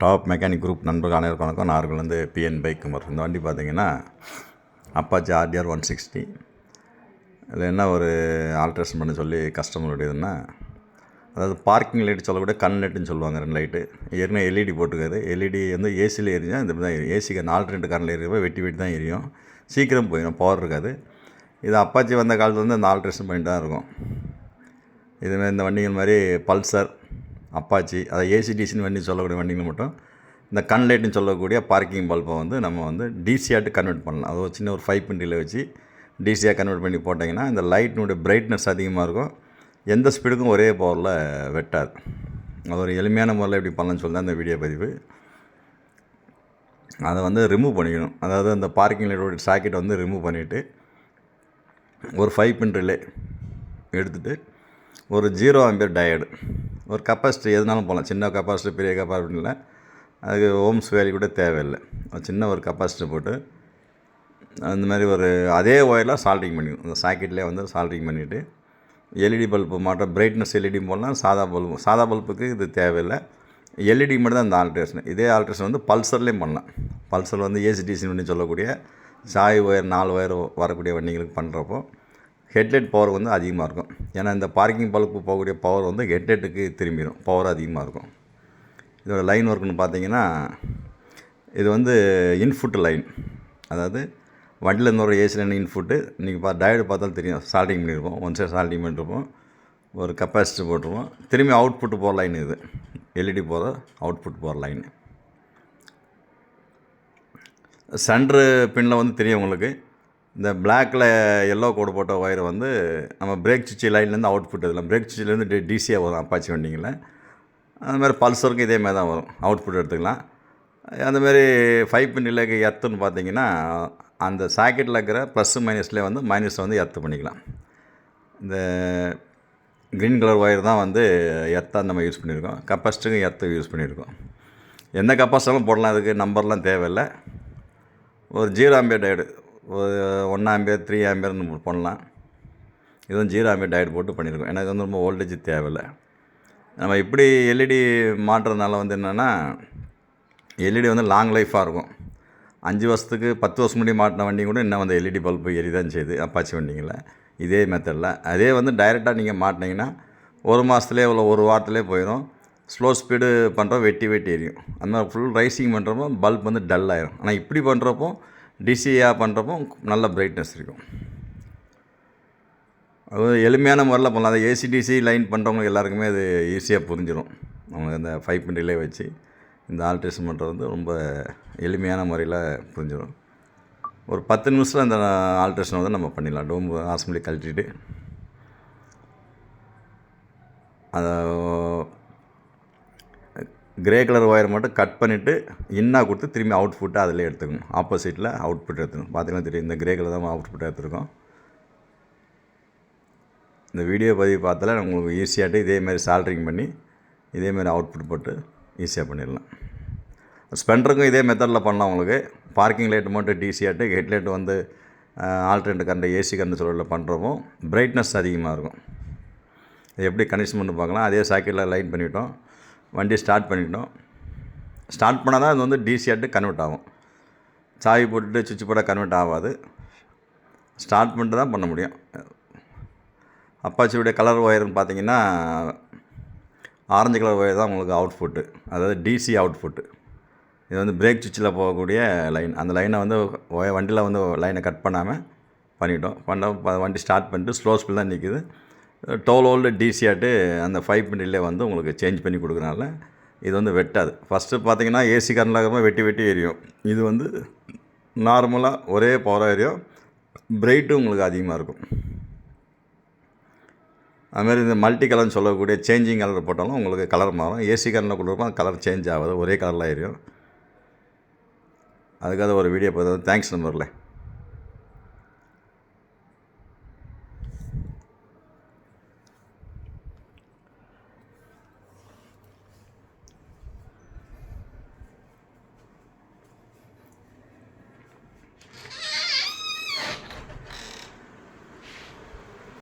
Top mechanic group நண்பர்கள் அனைவருக்கும் வணக்கம் வந்து பிஎன் பைக் குமார் இந்த வண்டி பார்த்தீங்கன்னா அப்பாச்சி ஆர்டிஆர் ஒன் சிக்ஸ்டி இதில் என்ன ஒரு ஆல்ட்ரேஷன் பண்ண சொல்லி கஸ்டமருடையதுன்னா அதாவது பார்க்கிங் லைட் சொல்லக்கூடிய கண் லைட்டுன்னு சொல்லுவாங்க ரெண்டு லைட்டு ஏற்கனவே எல்இடி போட்டுக்காது எல்இடி வந்து ஏசியில் எரிஞ்சா இந்த மாதிரி தான் எரியும் ஏசிக்கு ஆல்ட்ரேட் கரண்டில் எரியப்போ வெட்டி வெட்டி தான் எரியும் சீக்கிரம் போயிடும் பவர் இருக்காது இது அப்பாச்சி வந்த காலத்துலேருந்து வந்து இந்த ஆல்ட்ரேஷன் பண்ணிட்டு தான் இருக்கும் இதுமாதிரி இந்த வண்டிகள் மாதிரி பல்சர் அப்பாச்சி அதை ஏசிடிசின்னு வண்டி சொல்லக்கூடிய வண்டிகள் மட்டும் இந்த கண் லைட்னு சொல்லக்கூடிய பார்க்கிங் பல்பை வந்து நம்ம வந்து டிசியாட்டு கன்வெர்ட் பண்ணலாம். அது ஒரு சின்ன ஒரு ஃபைவ் பிண்டியில் வச்சு டிசியாக கன்வெர்ட் பண்ணி போட்டிங்கன்னா இந்த லைட்டினுடைய பிரைட்னஸ் அதிகமாக இருக்கும். எந்த ஸ்பீடுக்கும் ஒரே பவரில் வெட்டாது. அது ஒரு எளிமையான முறையில் எப்படி பண்ணலன்னு சொல்லி தான் இந்த வீடியோ பதிவு. அதை வந்து ரிமூவ் பண்ணிக்கணும். அதாவது அந்த பார்க்கிங் லைட்டோட சாக்கெட் வந்து ரிமூவ் பண்ணிவிட்டு ஒரு ஃபைவ் பின் ரிலே எடுத்துகிட்டு ஒரு ஜீரோ ஆம்பியர் டயர்டு ஒரு கப்பாசிட்டி எதுனாலும் போகலாம். சின்ன கப்பாசிட்டி பெரிய கப்பாசிட்டி இல்லை. அதுக்கு ஓம்ஸ் வேல்யூ கூட தேவையில்லை. சின்ன ஒரு கப்பாசிட்டி போட்டு அந்த மாதிரி ஒரு அதே ஒயரில் சால்ட்ரிங் பண்ணி அந்த சாக்கெட்லேயே வந்து சால்ட்ரிங் பண்ணிவிட்டு எல்இடி பல்பு மாட்டோம் பிரைட்னஸ் எல்இடி போடலாம். சாதா பல்பு சாதா பல்புக்கு இது தேவையில்லை. எல்இடி மட்டும் தான் அந்த ஆல்ட்ரேஷன் இதே ஆல்ட்ரேஷன் வந்து பல்சர்லேயும் பண்ணலாம். பல்சர் வந்து ஏசிடிசின்னு சொல்லக்கூடிய சாய் ஒயர் நாலு ஒயர் வரக்கூடிய வண்டிங்களுக்கு பண்ணுறப்போ ஹெட்லைட் பவர் வந்து அதிகமாக இருக்கும். ஏன்னா இந்த பார்க்கிங் பல்பு போகக்கூடிய பவர் வந்து ஹெட்லைட்டுக்கு திரும்பிடும் பவர் அதிகமாக இருக்கும். இதோட லைன் ஒர்க்குன்னு பார்த்தீங்கன்னா இது வந்து இன்ஃபுட் லைன். அதாவது வண்டியில் இருந்த ஒரு ஏசி லைன் இன்ஃபுட்டு நீங்கள் பா டயர்டு பார்த்தாலும் தெரியும். சால்ட்டிங் பண்ணியிருப்போம் ஒன் சைட் சால்ட்டிங் பண்ணியிருப்போம் ஒரு கப்பாசிட்டி போட்டிருப்போம் திரும்பி அவுட்புட் போகிற லைன் இது. எல்இடி போகிற அவுட்புட் போகிற லைன் சென்ட்ரு பின்னில் வந்து தெரியும் உங்களுக்கு. இந்த பிளாக்கில் எல்லோ கோடு போட்ட ஒயர் வந்து நம்ம பிரேக் சுச்சி லைன்லேருந்து அவுட்புட் எடுக்கலாம் பிரேக் சுச்சிலேருந்து டி டிசியாக வரும் அப்பாச்சி வண்டிங்களில் அந்த மாதிரி பல்சருக்கும் இதே மாதிரி தான் வரும். அவுட்புட் எடுத்துக்கலாம். அந்தமாரி ஃபைவ் பின் இல்லைக்கு எர்த்துன்னு பார்த்தீங்கன்னா அந்த சாக்கெட்டில் இருக்கிற ப்ளஸ்ஸு மைனஸ்லேயே வந்து மைனஸ் வந்து எர்த்து பண்ணிக்கலாம். இந்த க்ரீன் கலர் ஒயர் தான் வந்து எர்த்தாக நம்ம யூஸ் பண்ணியிருக்கோம் கப்பாசிட்டிக்கும் எர்த்து யூஸ் பண்ணியிருக்கோம் எந்த கப்பாசிட்டாலும் போடலாம். அதுக்கு நம்பர்லாம் தேவையில்லை. ஒரு zero ampere diode one ampere three ஆம்பியர்னு பண்ணலாம். இதுவும் ஜீரோ ஆம்பியர் டயட் போட்டு பண்ணியிருக்கோம். எனக்கு வந்து ரொம்ப வோல்டேஜ் தேவையில்லை. நம்ம இப்படி எல்இடி மாட்டுறதுனால வந்து என்னென்னா எல்இடி வந்து லாங் லைஃபாக இருக்கும். அஞ்சு வருஷத்துக்கு பத்து வருஷம் முன்னாடி மாட்டின வண்டி கூட இன்னும் வந்து எல்இடி பல்பு எரி தான் செய்யுது. அப்பாச்சி வண்டிங்களில். இதே மெத்தடில் அதே வந்து டைரெக்டாக நீங்கள் மாட்டினீங்கன்னா ஒரு மாதத்துலேயே இவ்வளோ ஒரு வாரத்துலேயே போயிடும் ஸ்லோ ஸ்பீடு பண்ணுறோம் வெட்டி வெட்டி எரியும். அந்த மாதிரி ஃபுல் ரைசிங் பண்ணுறப்போ பல்ப் வந்து டல் ஆயிரும். ஆனால் இப்படி பண்ணுறப்போ டிசியாக பண்ணுறப்போ நல்ல பிரைட்னஸ் இருக்கும். அது எளிமையான முறையில் பண்ணலாம். அதை ஏசிடிசி லைன் பண்ணுறவங்க எல்லாருக்குமே அது ஈஸியாக புரிஞ்சிடும் அவங்க இந்த ஃபைவ் பின்டிலே வச்சு இந்த ஆல்ட்ரேஷன் பண்ணுறது வந்து ரொம்ப எளிமையான முறையில் புரிஞ்சிடும் ஒரு பத்து நிமிஷத்தில் அந்த ஆல்ட்ரேஷன் வந்து நம்ம பண்ணிடலாம். டோம் அசம்பிளி கழட்டிட்டு. அதை கிரே கலர் ஒயர் மட்டும் கட் பண்ணிவிட்டு இன்னா கொடுத்து திரும்பி அவுட்புட்டை அதில் எடுத்துக்கணும். ஆப்போசிட்டில் அவுட்புட் எடுத்துக்கணும். பார்த்தீங்கன்னா தெரியும்? இந்த கிரே கலர் தான் அவுட்புட் எடுத்துருக்கோம். இந்த வீடியோ பதிவு பார்த்தால உங்களுக்கு ஈஸியாகிட்டு இதேமாரி சால்ட்ரிங் பண்ணி இதேமாரி அவுட்புட் போட்டு ஈஸியாக பண்ணிடலாம். ஸ்பெண்டருக்கும் இதே மெத்தடில் பண்ணலாம் உங்களுக்கு. பார்க்கிங் லைட் மட்டும் டிசியாட்டு ஹெட் லைட் வந்து ஆல்டர்னேட் கரண்ட் ஏசி கரண்ட் சொல்லில் பண்ணுறப்போ பிரைட்னஸ் அதிகமாக இருக்கும். இது எப்படி கனெக்ஷன் பண்ணி பார்க்கலாம். அதே சாக்கெட்டில் லைன் பண்ணிவிட்டோம் வண்டி ஸ்டார்ட் பண்ணிட்டோம். ஸ்டார்ட் பண்ணால் தான் அது வந்து டிசியாட்டு கன்வெர்ட் ஆகும். சாவி போட்டுட்டு சுவிட்ச் போட கன்வெர்ட் ஆகாது. ஸ்டார்ட் பண்ணிட்டு தான் பண்ண முடியும். அப்பாச்சியுடைய கலர் ஒயர்னு பார்த்தீங்கன்னா ஆரஞ்சு கலர் ஒயர் தான் உங்களுக்கு அவுட்புட்டு அதாவது டிசி அவுட்புட்டு இது வந்து பிரேக் சுவிட்சில் போகக்கூடிய லைன் அந்த லைனை வந்து வண்டியில் வந்து லைனை கட் பண்ணாமல் பண்ணிட்டோம். பண்ண வண்டி ஸ்டார்ட் பண்ணிட்டு ஸ்லோ ஸ்பீட் தான் நிற்கிது டோல் ஓல்டு டிசியாட்டு அந்த ஃபைவ் மினிட்லே வந்து உங்களுக்கு சேஞ்ச் பண்ணி கொடுக்குறனால இது வந்து வெட்டாது. ஃபஸ்ட்டு பார்த்தீங்கன்னா ஏசி கரண்டில் வெட்டி வெட்டி எரியும். இது வந்து நார்மலாக ஒரே பவராக எரியும். பிரைட்டும் உங்களுக்கு அதிகமாக இருக்கும். அதுமாரி இந்த மல்டி கலர்னு சொல்லக்கூடிய சேஞ்சிங் கலர் போட்டாலும் உங்களுக்கு கலர் மாறும். ஏசி கரண்டில் கொடுக்குறப்போ கலர் சேஞ்ச் ஆகாது. ஒரே கலரில் எரியும். அதுக்காக ஒரு வீடியோ பார்த்தது தேங்க்ஸ் நம்பரில்